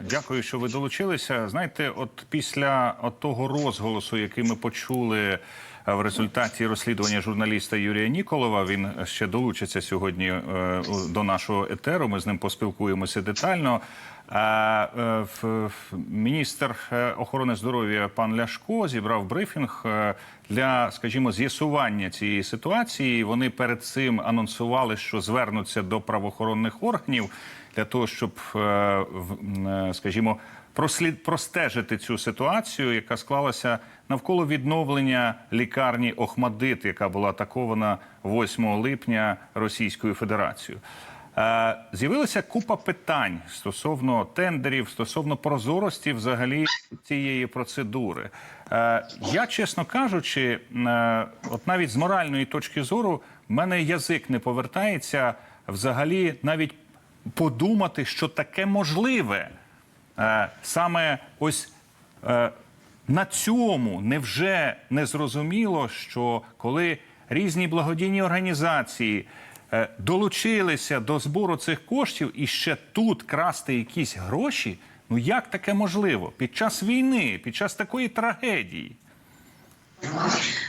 Дякую, що ви долучилися. Знаєте, от після от того розголосу, який ми почули е, в результаті розслідування журналіста Юрія Ніколова, він ще долучиться сьогодні е, до нашого етеру. Ми з ним поспілкуємося детально. Е, Міністр охорони здоров'я пан Ляшко зібрав брифінг для, скажімо, з'ясування цієї ситуації. Вони перед цим анонсували, що звернуться до правоохоронних органів для того, щоб, е, е, скажімо, прослід простежити цю ситуацію, яка склалася навколо відновлення лікарні Охмадит, яка була атакована 8 липня Російською Федерацією. Е, З'явилася купа питань стосовно тендерів, стосовно прозорості взагалі цієї процедури. Я, чесно кажучи, от навіть з моральної точки зору, в мене язик не повертається взагалі навіть подумати, що таке можливе. Е, Саме ось е, на цьому невже не зрозуміло, що коли різні благодійні організації е, долучилися до збору цих коштів і ще тут красти якісь гроші, ну як таке можливо під час війни, під час такої трагедії?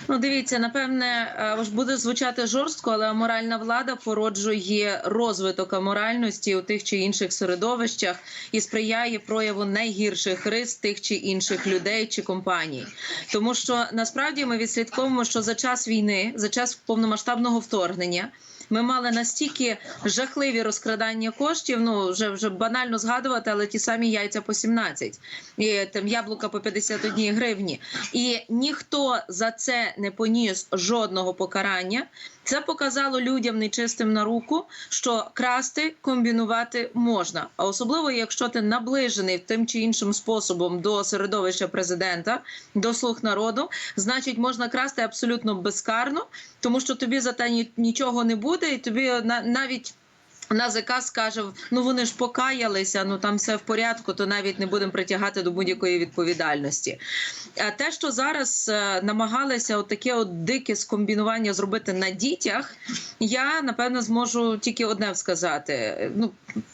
Ну, дивіться, напевне, е, буде звучати жорстко, але аморальна влада породжує розвиток аморальності у тих чи інших середовищах і сприяє прояву найгірших рис тих чи інших людей чи компаній. Тому що насправді ми відслідковуємо, що за час війни, за час повномасштабного вторгнення. Ми мали настільки жахливі розкрадання коштів. Ну вже вже банально згадувати, але ті самі яйця по 17, і там яблука по 51 гривні. І ніхто за це не поніс жодного покарання. Це показало людям нечистим на руку, що красти, комбінувати можна. А особливо, якщо ти наближений тим чи іншим способом до середовища президента, до слуг народу, значить можна красти абсолютно безкарно, тому що тобі за те нічого не буде, і тобі на-. НАЗК скаже, ну вони ж покаялися, ну там все в порядку, то навіть не будемо притягати до будь-якої відповідальності. А те, що зараз е, намагалися от таке от дике скомбінування зробити на дітях, я напевно зможу тільки одне сказати. Ну,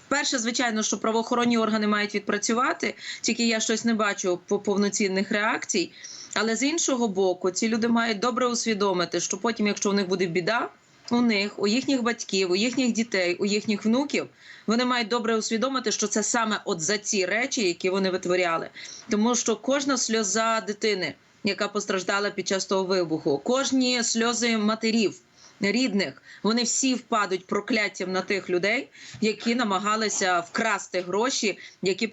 перше, звичайно, що правоохоронні органи мають відпрацювати, тільки я щось не бачу по повноцінних реакцій. Але з іншого боку, ці люди мають добре усвідомити, що потім, якщо у них буде біда, у них, у їхніх батьків, у їхніх дітей, у їхніх внуків, вони мають добре усвідомити, що це саме от за ці речі, які вони витворяли. Тому що кожна сльоза дитини, яка постраждала під час того вибуху, кожні сльози матерів. Рідних вони всі впадуть прокляттям на тих людей, які намагалися вкрасти гроші, які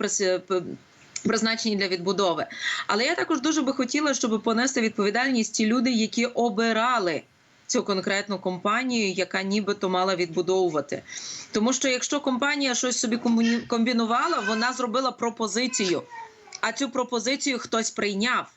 призначені для відбудови. Але я також дуже би хотіла, щоб понести відповідальність ті люди, які обирали цю конкретну компанію, яка нібито мала відбудовувати. Тому що якщо компанія щось собі комбінувала, вона зробила пропозицію, а цю пропозицію хтось прийняв.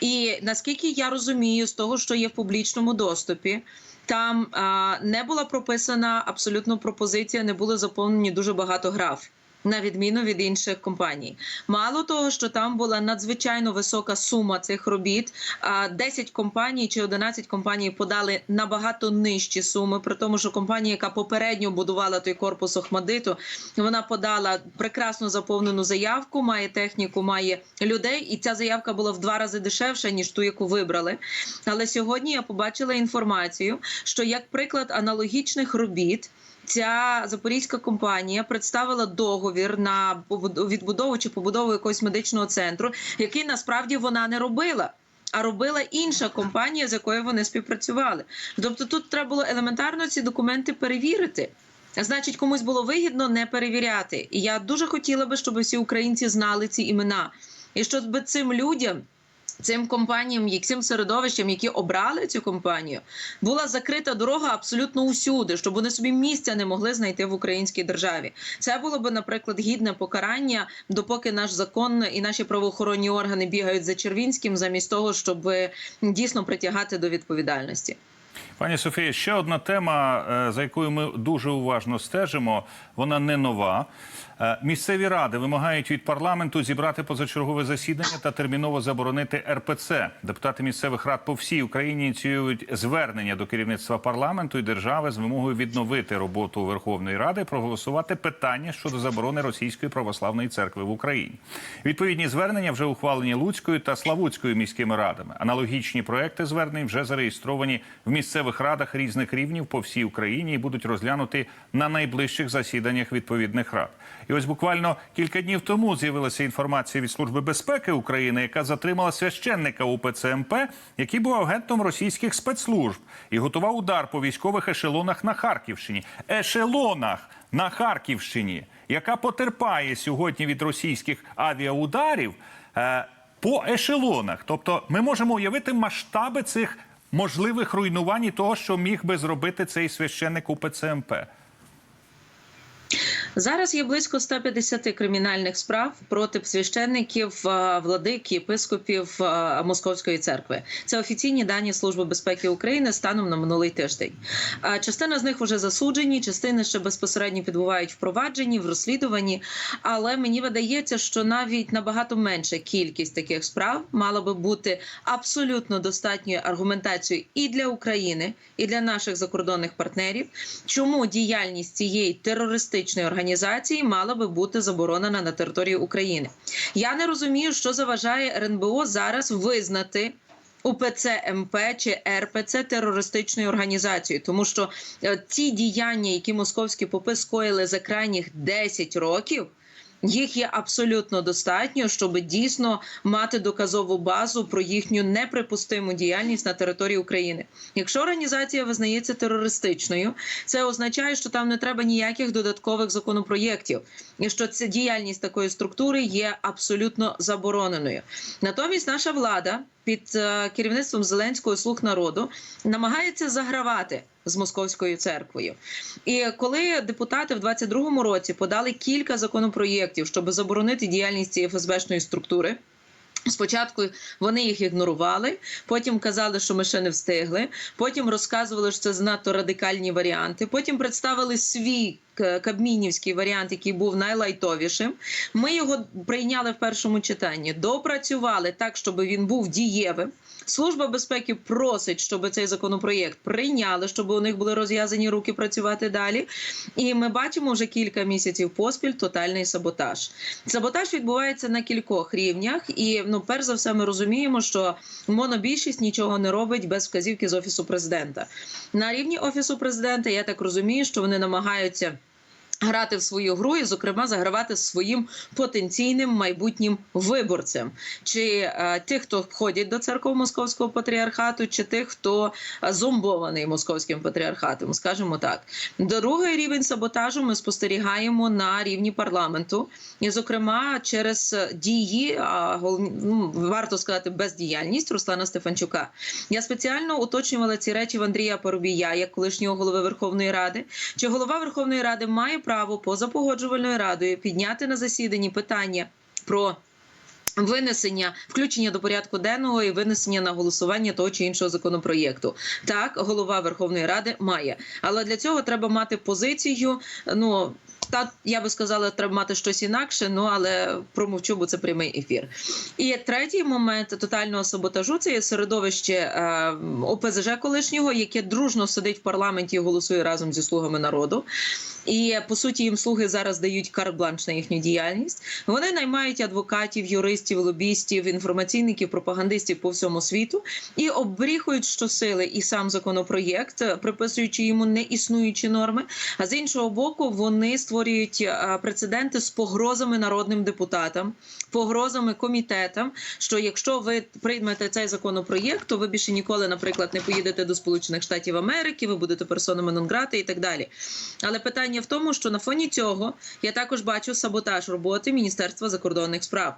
І наскільки я розумію, з того, що є в публічному доступі, там а, не була прописана абсолютно пропозиція, не були заповнені дуже багато граф. На відміну від інших компаній, мало того, що там була надзвичайно висока сума цих робіт. А 10 компаній чи 11 компаній подали набагато нижчі суми. При тому, що компанія, яка попередньо будувала той корпус Охмадиту, вона подала прекрасно заповнену заявку, має техніку, має людей, і ця заявка була в два рази дешевша ніж ту, яку вибрали. Але сьогодні я побачила інформацію, що як приклад аналогічних робіт. Ця запорізька компанія представила договір на відбудову чи побудову якогось медичного центру, який насправді вона не робила. А робила інша компанія, з якою вони співпрацювали. Тобто тут треба було елементарно ці документи перевірити. Значить, комусь було вигідно не перевіряти. І я дуже хотіла би, щоб всі українці знали ці імена, і щоб цим людям. Цим компаніям, цим середовищам, які обрали цю компанію, була закрита дорога абсолютно усюди, щоб вони собі місця не могли знайти в українській державі. Це було би, наприклад, гідне покарання, допоки наш закон і наші правоохоронні органи бігають за Червінським, замість того, щоб е, дійсно притягати до відповідальності. Пані Софія, ще одна тема, е, за якою ми дуже уважно стежимо. Вона не нова. Е, Місцеві ради вимагають від парламенту зібрати позачергове засідання та терміново заборонити РПЦ. Депутати місцевих рад по всій Україні ініціюють звернення до керівництва парламенту і держави з вимогою відновити роботу Верховної Ради, проголосувати питання щодо заборони Російської православної церкви в Україні. Відповідні звернення вже ухвалені Луцькою та Славутською міськими радами. Аналогічні проекти звернень вже зареєстровані в місцевих радах різних рівнів по всій Україні і будуть розглянуті на найближчих засіданнях відповідних рад. І ось буквально кілька днів тому з'явилася інформація від Служби безпеки України, яка затримала священника УПЦ МП, який був агентом російських спецслужб і готував удар по військових ешелонах на Харківщині. Ешелонах на Харківщині, яка потерпає сьогодні від російських авіаударів. Е, по ешелонах. Тобто ми можемо уявити масштаби цих можливих руйнувань і того, що міг би зробити цей священник у МП. Зараз є близько 150 кримінальних справ проти священників, е, владик, єпископів е, Московської церкви. Це офіційні дані Служби безпеки України станом на минулий тиждень. Частина з них вже засуджені, частини ще безпосередньо підбувають впровадженні в розслідуванні. Але мені видається, що навіть набагато менша кількість таких справ мала би бути абсолютно достатньою аргументацією і для України, і для наших закордонних партнерів, чому діяльність цієї терористичної організації мала би бути заборонена на території України. Я не розумію, що заважає РНБО зараз визнати. УПЦ МП чи РПЦ терористичною організацією, тому що ці ті діяння, які московські попи скоїли за крайніх 10 років, їх є абсолютно достатньо, щоб дійсно мати доказову базу про їхню неприпустиму діяльність на території України. Якщо організація визнається терористичною, це означає, що там не треба ніяких додаткових законопроєктів, і що ця діяльність такої структури є абсолютно забороненою. Натомість наша влада під е, керівництвом Зеленського слуг народу намагається загравати з московською церквою. І коли депутати в 22-му році подали кілька законопроєктів, щоб заборонити діяльність цієї ФСБшної структури. Спочатку вони їх ігнорували, потім казали, що ми ще не встигли. Потім розказували, що це занадто радикальні варіанти. Потім представили свій кабмінівський варіант, який був найлайтовішим. Ми його прийняли в першому читанні, допрацювали так, щоб він був дієвим. Служба безпеки просить, щоб цей законопроєкт прийняли, щоб у них були розв'язані руки працювати далі. І ми бачимо вже кілька місяців поспіль тотальний саботаж. Саботаж відбувається на кількох рівнях, і ну, перш за все, ми розуміємо, що монобільшість нічого не робить без вказівки з офісу президента. На рівні офісу президента я так розумію, що вони намагаються. Грати в свою гру і, зокрема, загравати своїм потенційним майбутнім виборцем, чи е, тих, хто входять до церкви московського патріархату, чи тих, хто е, зомбований московським патріархатом, скажімо так. Другий рівень саботажу ми спостерігаємо на рівні парламенту, і, зокрема, через дії, а головні ну, варто сказати, бездіяльність Руслана Стефанчука. Я спеціально уточнювала ці речі в Андрія Парубія, як колишнього голови Верховної Ради. Чи голова Верховної Ради має право поза погоджувальною радою підняти на засіданні питання про Винесення включення до порядку денного і винесення на голосування того чи іншого законопроєкту. Так, голова Верховної Ради має, але для цього треба мати позицію. Ну та я би сказала, треба мати щось інакше. Ну але промовчу, бо це прямий ефір. І третій момент тотального саботажу це є середовище е, ОПЗЖ колишнього, яке дружно сидить в парламенті і голосує разом зі слугами народу. І по суті їм слуги зараз дають карт-бланш на їхню діяльність. Вони наймають адвокатів, юристів, лобістів, інформаційників, пропагандистів по всьому світу і оббріхують щосили і сам законопроєкт, приписуючи йому неіснуючі норми. А з іншого боку, вони створюють е, прецеденти з погрозами народним депутатам, погрозами комітетам. Що якщо ви приймете цей законопроєкт, то ви більше ніколи, наприклад, не поїдете до Сполучених Штатів Америки, ви будете персонами нон-грати і так далі. Але питання в тому, що на фоні цього я також бачу саботаж роботи Міністерства закордонних справ.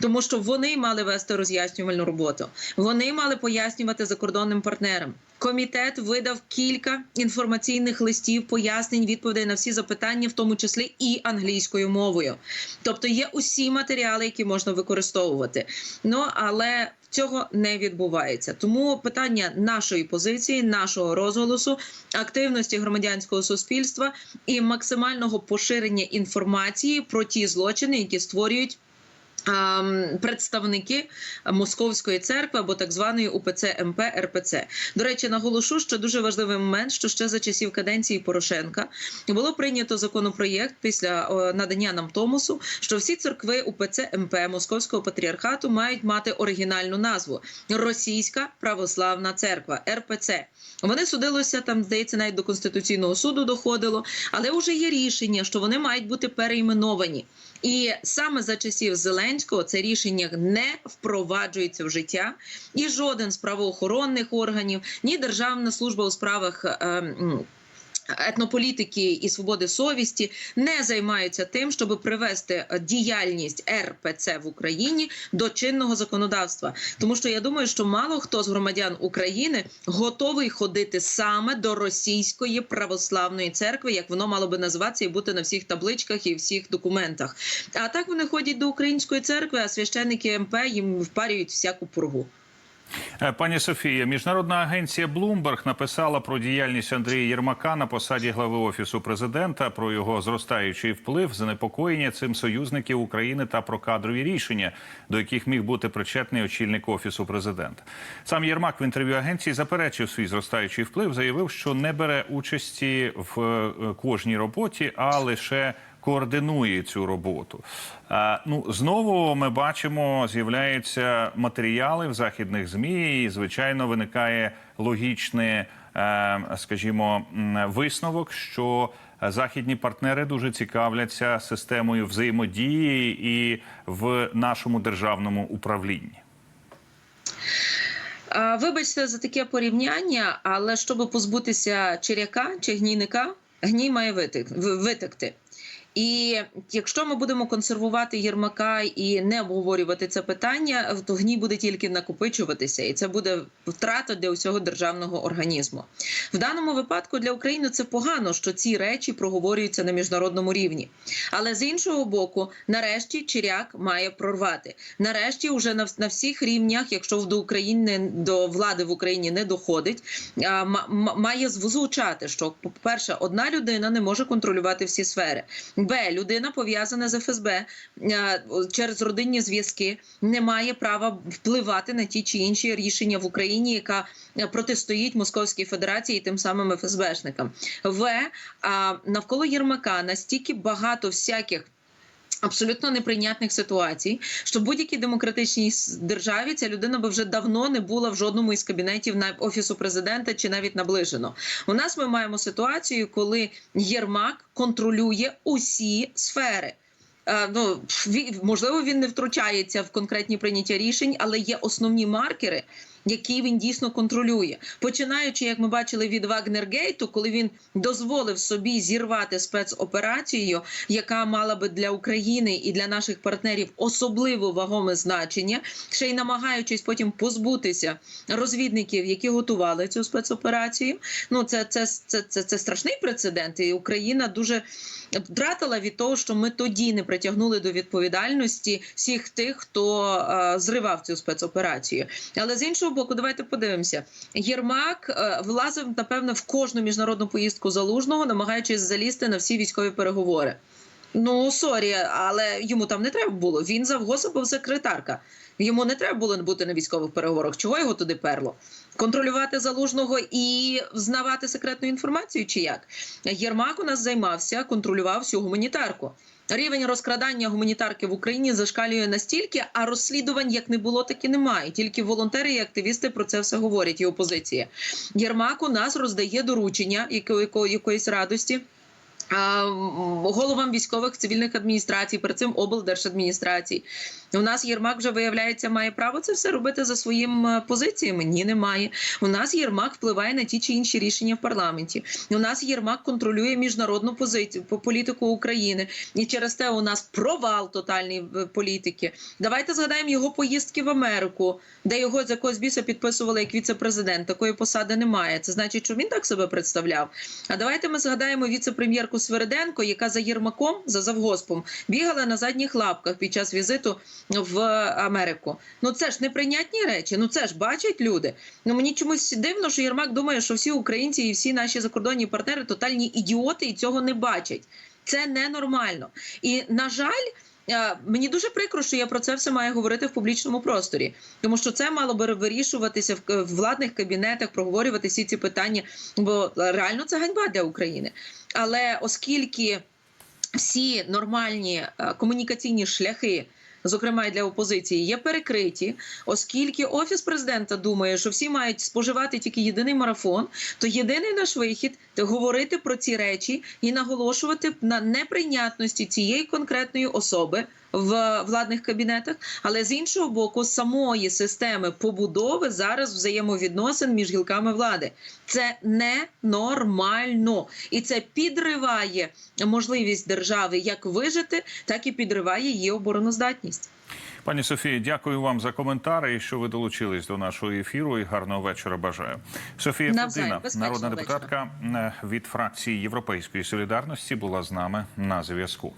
Тому що вони мали вести роз'яснювальну роботу, вони мали пояснювати закордонним партнерам. Комітет видав кілька інформаційних листів, пояснень, відповідей на всі запитання, в тому числі і англійською мовою. Тобто є усі матеріали, які можна використовувати. Ну але Цього не відбувається. Тому питання нашої позиції, нашого розголосу, активності громадянського суспільства і максимального поширення інформації про ті злочини, які створюють. Представники Московської церкви або так званої УПЦ МП РПЦ. До речі, наголошу, що дуже важливий момент, що ще за часів каденції Порошенка було прийнято законопроєкт після надання нам Томосу, що всі церкви УПЦ МП Московського патріархату мають мати оригінальну назву Російська Православна Церква РПЦ. Вони судилися там, здається, навіть до конституційного суду доходило, але вже є рішення, що вони мають бути перейменовані. І саме за часів Зеленського це рішення не впроваджується в життя, і жоден з правоохоронних органів, ні Державна служба у справах. е, Етнополітики і свободи совісті не займаються тим, щоб привести діяльність РПЦ в Україні до чинного законодавства. Тому що я думаю, що мало хто з громадян України готовий ходити саме до російської православної церкви, як воно мало би називатися і бути на всіх табличках і всіх документах. А так вони ходять до української церкви, а священники МП їм впарюють всяку пургу. Е, Пані Софія, міжнародна агенція Bloomberg написала про діяльність Андрія Єрмака на посаді глави офісу президента, про його зростаючий вплив, занепокоєння цим союзників України та про кадрові рішення, до яких міг бути причетний очільник офісу президента. Сам Єрмак в інтерв'ю агенції заперечив свій зростаючий вплив, заявив, що не бере участі в е, кожній роботі, а лише координує цю роботу. Ну знову ми бачимо, з'являються матеріали в західних змі, і звичайно виникає логічний, е, скажімо, висновок, що західні партнери дуже цікавляться системою взаємодії і в нашому державному управлінні. Вибачте за таке порівняння, але щоб позбутися черяка чи гнійника, гній має витек- витекти. І якщо ми будемо консервувати Єрмака і не обговорювати це питання, то гній буде тільки накопичуватися, і це буде втрата для усього державного організму. В даному випадку для України це погано, що ці речі проговорюються на міжнародному рівні. Але з іншого боку, нарешті Чиряк має прорвати. Нарешті, вже на, на всіх рівнях, якщо до України до влади в Україні не доходить, а, ма- ма- має звучати, що по перше, одна людина не може контролювати всі сфери. Б. Людина пов'язана з ФСБ е, через родинні зв'язки не має права впливати на ті чи інші рішення в Україні, яка е, протистоїть Московській Федерації і тим самим ФСБшникам. В. Навколо Єрмака настільки багато всяких. Абсолютно неприйнятних ситуацій, що в будь-якій демократичній державі ця людина би вже давно не була в жодному із кабінетів на офісу президента чи навіть наближено. У нас ми маємо ситуацію, коли Єрмак контролює усі сфери. Е, Ну можливо, він не втручається в конкретні прийняття рішень, але є основні маркери, які він дійсно контролює. Починаючи, як ми бачили від Вагнергейту, коли він дозволив собі зірвати спецоперацію, яка мала би для України і для наших партнерів особливо вагоме значення, ще й намагаючись потім позбутися розвідників, які готували цю спецоперацію. Ну це, це, це, це, це страшний прецедент, і Україна дуже втратила від того, що ми тоді не притягнули до відповідальності всіх тих, хто е, зривав цю спецоперацію. Але з іншого боку, давайте подивимося. Єрмак е, влазив напевно в кожну міжнародну поїздку залужного, намагаючись залізти на всі військові переговори. Ну сорі, але йому там не треба було. Він завгосо був секретарка. Йому не треба було бути на військових переговорах. Чого його туди перло? Контролювати залужного і взнавати секретну інформацію, чи як? Єрмак у нас займався, контролював всю гуманітарку. Рівень розкрадання гуманітарки в Україні зашкалює настільки, а розслідувань як не було, так і немає. Тільки волонтери і активісти про це все говорять. І опозиція. Єрмак у нас роздає доручення яко- яко- якоїсь радості. Головам військових цивільних адміністрацій, перед цим облдержадміністрацій. У нас Єрмак вже виявляється, має право це все робити за своїми позиціями. Ні, немає. У нас Єрмак впливає на ті чи інші рішення в парламенті. У нас Єрмак контролює міжнародну позицію по політику України, і через те у нас провал тотальний політики. Давайте згадаємо його поїздки в Америку, де його з якогось біса підписували як віце-президент. Такої посади немає. Це значить, що він так себе представляв. А давайте ми згадаємо віце-прем'єрку Свериденко, яка за Єрмаком, за завгоспом, бігала на задніх лапках під час візиту в Америку. Ну це ж неприйнятні речі. Ну це ж бачать люди. Ну мені чомусь дивно, що Єрмак думає, що всі українці і всі наші закордонні партнери тотальні ідіоти і цього не бачать. Це ненормально. І на жаль. е, Мені дуже прикро, що я про це все маю говорити в публічному просторі, тому що це мало би вирішуватися в, владних кабінетах, проговорювати всі ці питання, бо реально це ганьба для України. Але оскільки всі нормальні е, комунікаційні шляхи. Зокрема, і для опозиції є перекриті, оскільки офіс президента думає, що всі мають споживати тільки єдиний марафон, то єдиний наш вихід говорити про ці речі і наголошувати на неприйнятності цієї конкретної особи в владних кабінетах, але з іншого боку, самої системи побудови зараз взаємовідносин між гілками влади. Це ненормально, і це підриває можливість держави як вижити, так і підриває її обороноздатність. Пані Софії, дякую вам за коментари і що ви долучились до нашого ефіру. І гарного вечора бажаю. Софія. Федина, народна депутатка вечора. від фракції Європейської солідарності, була з нами на зв'язку.